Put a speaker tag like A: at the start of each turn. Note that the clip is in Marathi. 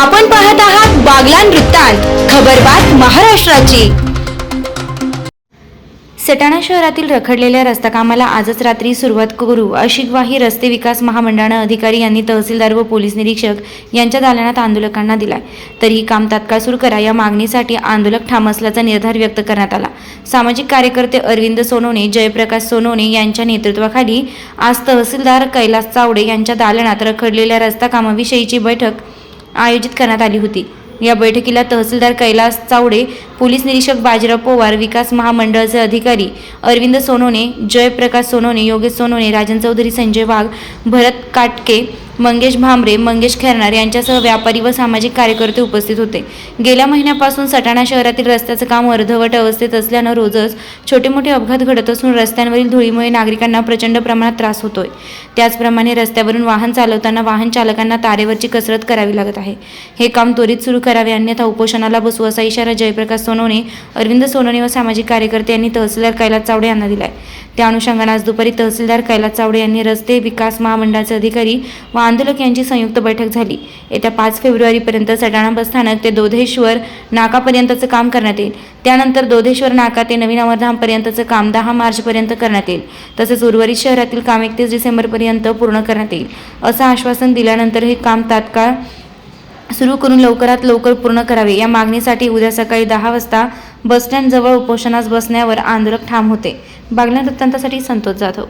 A: आपण पाहत आहात बागलान वृत्तांत खबरबात महाराष्ट्राची. सटाणा शहरातील रखडलेल्या रस्ता कामाला आजच रात्री सुरुवात करू अशी ग्वाही रस्ते विकास महामंडळानं अधिकारी यांनी तहसीलदार व पोलीस निरीक्षक यांच्या दालनात आंदोलकांना दिलाय. तरीही काम तात्काळ सुरू करा या मागणीसाठी आंदोलक ठाम असल्याचा निर्धार व्यक्त करण्यात आला. सामाजिक कार्यकर्ते अरविंद सोनवणे जयप्रकाश सोनवणे यांच्या नेतृत्वाखाली आज तहसीलदार कैलास चावडे यांच्या दालनात रखडलेल्या रस्ता कामाविषयीची बैठक आयोजित करण्यात आली होती. या बैठकीला तहसीलदार कैलास चावडे पोलीस निरीक्षक बाजीराव पोवार विकास महामंडळाचे अधिकारी अरविंद सोनोने जयप्रकाश सोनोने योगेश सोनोने राजन चौधरी संजय वाघ भरत काटके मंगेश भांबरे मंगेश खेरणार यांच्यासह व्यापारी व सामाजिक कार्यकर्ते उपस्थित होते. गेल्या महिन्यापासून सटाणा शहरातील रस्त्याचं काम अर्धवट अवस्थेत असल्यानं रोजच छोटे मोठे अपघात घडत असून रस्त्यांवरील धुळीमुळे नागरिकांना प्रचंड प्रमाणात त्रास होतोय. त्याचप्रमाणे रस्त्यावरून वाहन चालवताना वाहन चालकांना तारेवरची कसरत करावी लागत आहे. हे काम त्वरित सुरू करावे अन्यथा उपोषणाला बसू असा इशारा जयप्रकाश सोनवणे अरविंद सोनवणे व सामाजिक कार्यकर्ते यांनी तहसीलदार कैलास चावडे यांना दिलाय. त्या अनुषंगाने आज दुपारी तहसीलदार कैलास चावडे यांनी रस्ते विकास महामंडळाचे अधिकारी व आंदोलक यांची संयुक्त बैठक झाली. येत्या पाच फेब्रुवारीपर्यंत सटाणा बसस्थानक ते दोधेश्वर नाकापर्यंतचं काम करण्यात येईल. त्यानंतर दोधेश्वर नाका ते नवीन अमरधामपर्यंतचं काम दहा मार्चपर्यंत करण्यात येईल. तसेच उर्वरित शहरातील काम एकतीस डिसेंबरपर्यंत पूर्ण करण्यात येईल. असं आश्वासन दिल्यानंतर हे काम तात्काळ सुरू करून लवकरात लवकर पूर्ण करावे. या मागणीसाठी उद्या सकाळी दहा वाजता बसस्टँडजवळ उपोषणास बसण्यावर आंदोलक ठाम होते. बागलाण वृत्तांतासाठी संतोष जाधव.